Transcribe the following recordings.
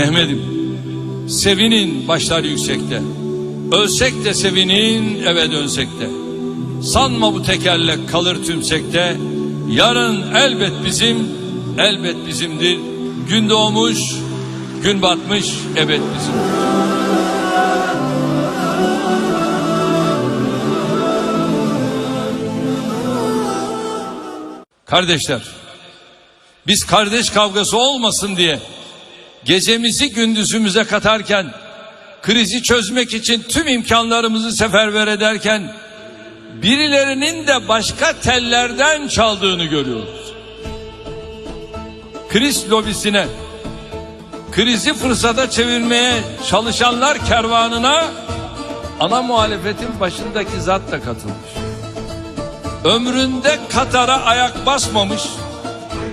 Mehmet'im sevinin başlar yüksekte. Ölsek de sevinin eve dönsek de. Sanma bu tekerlek kalır tümsekte. Yarın elbet bizim, elbet bizimdir. Gün doğmuş, gün batmış, ebed bizim. Kardeşler, biz kardeş kavgası olmasın diye gecemizi gündüzümüze katarken, krizi çözmek için tüm imkanlarımızı seferber ederken, birilerinin de başka tellerden çaldığını görüyoruz. Kriz lobisine, krizi fırsata çevirmeye çalışanlar kervanına ana muhalefetin başındaki zat da katılmış. Ömründe Katar'a ayak basmamış,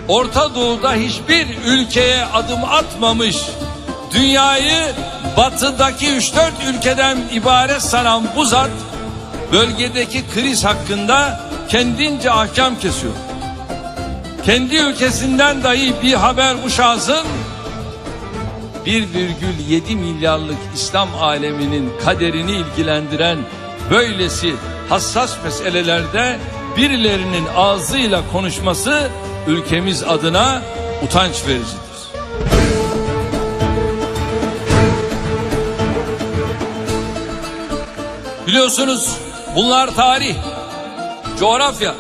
Orta Doğu'da hiçbir ülkeye adım atmamış, dünyayı batıdaki 3-4 ülkeden ibaret sanan bu zat, bölgedeki kriz hakkında kendince ahkam kesiyor. Kendi ülkesinden dahi bir haber bu şahsın 1,7 milyarlık İslam aleminin kaderini ilgilendiren böylesi hassas meselelerde birilerinin ağzıyla konuşması ülkemiz adına utanç vericidir. Biliyorsunuz bunlar tarih, coğrafya,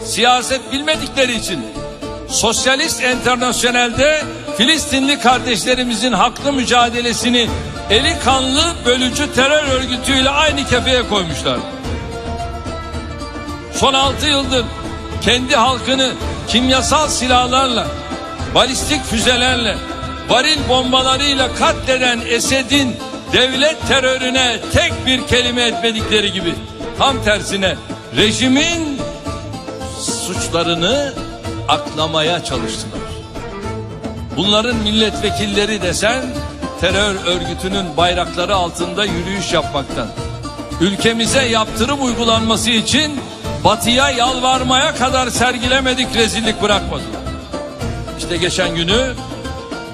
siyaset bilmedikleri için Sosyalist Enternasyonel'de Filistinli kardeşlerimizin haklı mücadelesini eli kanlı bölücü terör örgütüyle aynı kefeye koymuşlar. Son altı yıldır kendi halkını kimyasal silahlarla, balistik füzelerle, varil bombalarıyla katleden Esed'in devlet terörüne tek bir kelime etmedikleri gibi tam tersine rejimin suçlarını aklamaya çalıştılar. Bunların milletvekilleri desen terör örgütünün bayrakları altında yürüyüş yapmaktan, ülkemize yaptırım uygulanması için batıya yalvarmaya kadar sergilemedik rezillik bırakmadılar. İşte geçen günü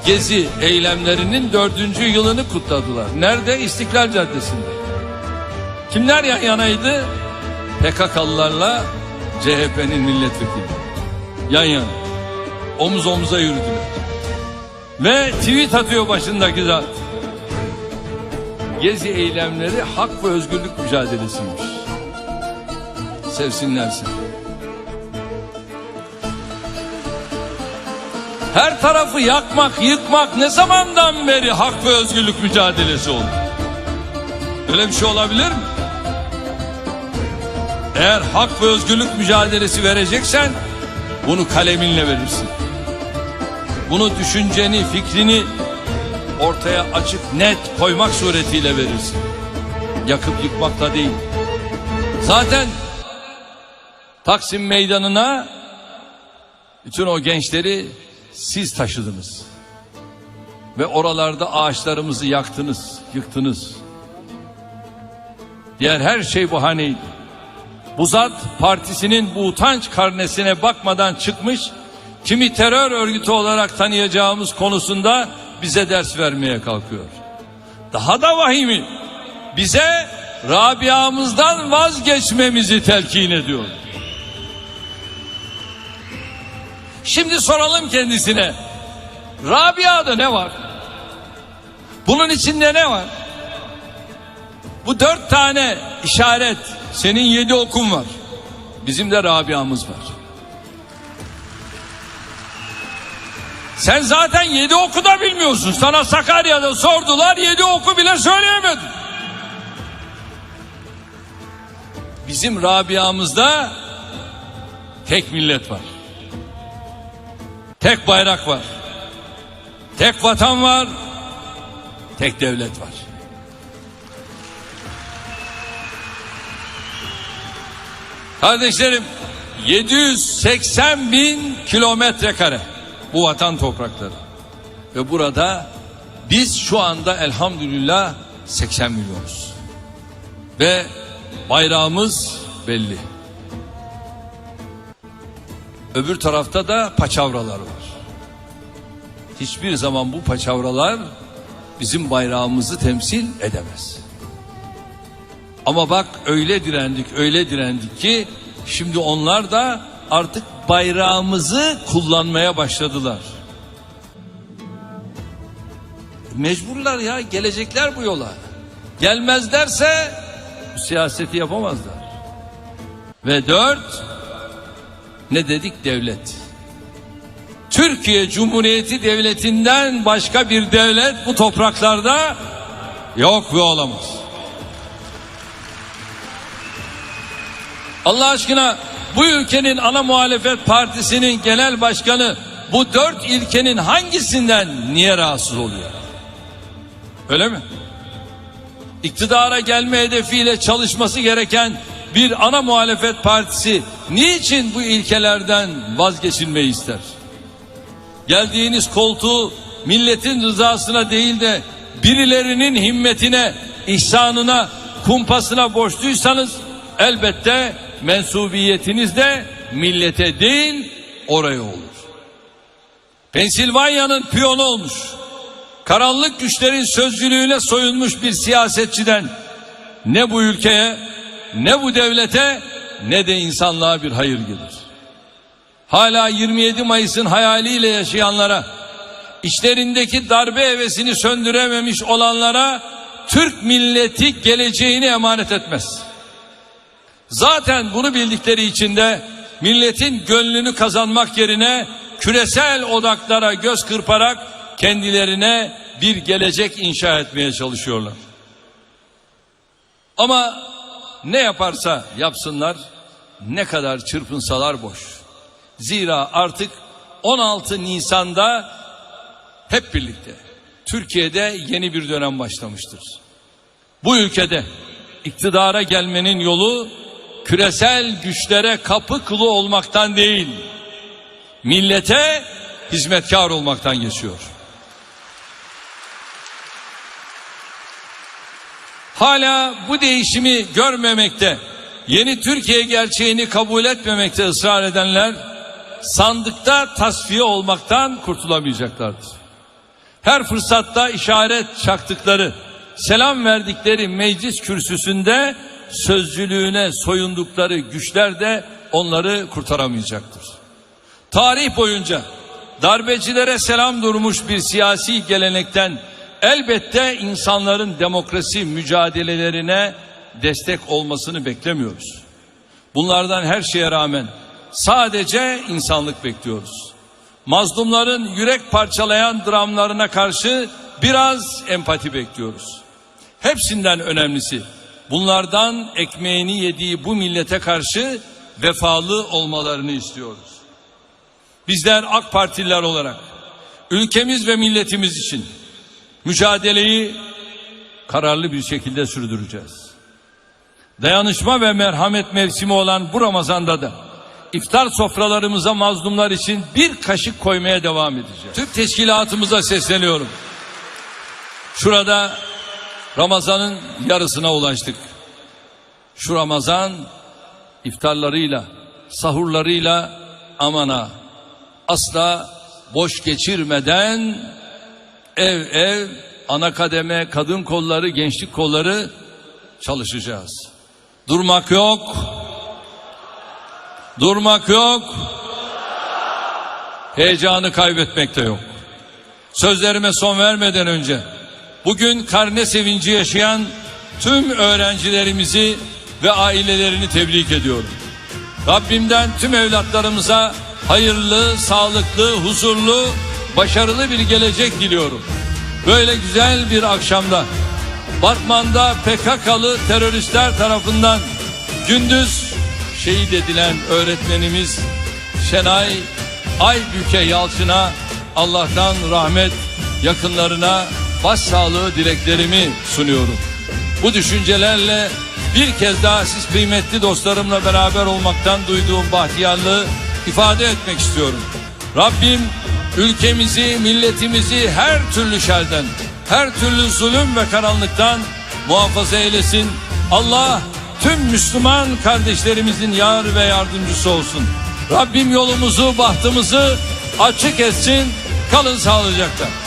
Gezi eylemlerinin dördüncü yılını kutladılar. Nerede? İstiklal Caddesi'nde. Kimler yan yanaydı? PKK'lılarla CHP'nin milletvekili. Yan yana. Omuz omuza yürüdüler. Ve tweet atıyor başındaki zat. Gezi eylemleri hak ve özgürlük mücadelesiymiş. Sevsinler. Her tarafı yakmak, yıkmak ne zamandan beri hak ve özgürlük mücadelesi oldu? Öyle bir şey olabilir mi? Eğer hak ve özgürlük mücadelesi vereceksen bunu kaleminle verirsin. Bunu düşünceni, fikrini ortaya açık, net koymak suretiyle verirsin. Yakıp yıkmakla değil. Zaten Taksim Meydanı'na bütün o gençleri siz taşıdınız. Ve oralarda ağaçlarımızı yaktınız, yıktınız. Diğer her şey bahaneydi. Bu zat partisinin bu utanç karnesine bakmadan çıkmış, kimi terör örgütü olarak tanıyacağımız konusunda bize ders vermeye kalkıyor. Daha da vahimi, bize Rabia'mızdan vazgeçmemizi telkin ediyor. Şimdi soralım kendisine. Rabia'da ne var? Bunun içinde ne var? Bu dört tane işaret. Senin yedi okun var. Bizim de Rabia'mız var. Sen zaten yedi oku da bilmiyorsun. Sana Sakarya'da sordular yedi oku bile söyleyemedin. Bizim Rabia'mızda tek millet var. Tek bayrak var. Tek vatan var. Tek devlet var. Kardeşlerim 780 bin kilometre kare bu vatan toprakları. Ve burada biz şu anda elhamdülillah 80 milyonuz. Ve bayrağımız belli. Öbür tarafta da paçavralar var. Hiçbir zaman bu paçavralar bizim bayrağımızı temsil edemez. Ama bak öyle direndik, öyle direndik ki şimdi onlar da artık bayrağımızı kullanmaya başladılar. Mecburlar ya, gelecekler bu yola. Gelmezlerse siyaseti yapamazlar. Ve dört, ne dedik devlet? Türkiye Cumhuriyeti Devleti'nden başka bir devlet bu topraklarda yok ve olamaz. Allah aşkına bu ülkenin ana muhalefet partisinin genel başkanı bu dört ilkenin hangisinden niye rahatsız oluyor? Öyle mi? İktidara gelme hedefiyle çalışması gereken bir ana muhalefet partisi niçin bu ilkelerden vazgeçilmeyi ister? Geldiğiniz koltuğu milletin rızasına değil de birilerinin himmetine, ihsanına, kumpasına borçluysanız elbette mensubiyetiniz de millete değil oraya olur. Pensilvanya'nın piyonu olmuş, karanlık güçlerin sözcülüğüne soyunmuş bir siyasetçiden ne bu ülkeye, ne bu devlete, ne de insanlığa bir hayır gelir. Hala 27 Mayıs'ın hayaliyle yaşayanlara, içlerindeki darbe hevesini söndürememiş olanlara Türk milleti geleceğini emanet etmez. Zaten bunu bildikleri için de milletin gönlünü kazanmak yerine küresel odaklara göz kırparak kendilerine bir gelecek inşa etmeye çalışıyorlar. Ama ne yaparsa yapsınlar, ne kadar çırpınsalar boş. Zira artık 16 Nisan'da hep birlikte Türkiye'de yeni bir dönem başlamıştır. Bu ülkede iktidara gelmenin yolu küresel güçlere kapı kılı olmaktan değil, millete hizmetkar olmaktan geçiyor. Hala bu değişimi görmemekte, yeni Türkiye gerçeğini kabul etmemekte ısrar edenler sandıkta tasfiye olmaktan kurtulamayacaklardır. Her fırsatta işaret çaktıkları, selam verdikleri meclis kürsüsünde sözcülüğüne soyundukları güçler de onları kurtaramayacaktır. Tarih boyunca darbecilere selam durmuş bir siyasi gelenekten elbette insanların demokrasi mücadelelerine destek olmasını beklemiyoruz. Bunlardan her şeye rağmen sadece insanlık bekliyoruz. Mazlumların yürek parçalayan dramlarına karşı biraz empati bekliyoruz. Hepsinden önemlisi bunlardan ekmeğini yediği bu millete karşı vefalı olmalarını istiyoruz. Bizler AK Partililer olarak ülkemiz ve milletimiz için mücadeleyi kararlı bir şekilde sürdüreceğiz. Dayanışma ve merhamet mevsimi olan bu Ramazan'da da iftar sofralarımıza mazlumlar için bir kaşık koymaya devam edeceğiz. Türk teşkilatımıza sesleniyorum. Şurada Ramazan'ın yarısına ulaştık. Şu Ramazan iftarlarıyla, sahurlarıyla amana asla boş geçirmeden ev ev ana kademe kadın kolları gençlik kolları çalışacağız. Durmak yok. Durmak yok. Heyecanı kaybetmek de yok. Sözlerime son vermeden önce bugün karne sevinci yaşayan tüm öğrencilerimizi ve ailelerini tebrik ediyorum. Rabbimden tüm evlatlarımıza hayırlı, sağlıklı, huzurlu, başarılı bir gelecek diliyorum. Böyle güzel bir akşamda Batman'da PKK'lı teröristler tarafından gündüz şehit edilen öğretmenimiz Şenay Aybüke Yalçın'a Allah'tan rahmet yakınlarına başsağlığı dileklerimi sunuyorum. Bu düşüncelerle bir kez daha siz kıymetli dostlarımla beraber olmaktan duyduğum bahtiyarlığı ifade etmek istiyorum. Rabbim ülkemizi, milletimizi her türlü şerden, her türlü zulüm ve karanlıktan muhafaza eylesin. Allah tüm Müslüman kardeşlerimizin yar ve yardımcısı olsun. Rabbim yolumuzu, bahtımızı açık etsin. Kalın sağlıcakla.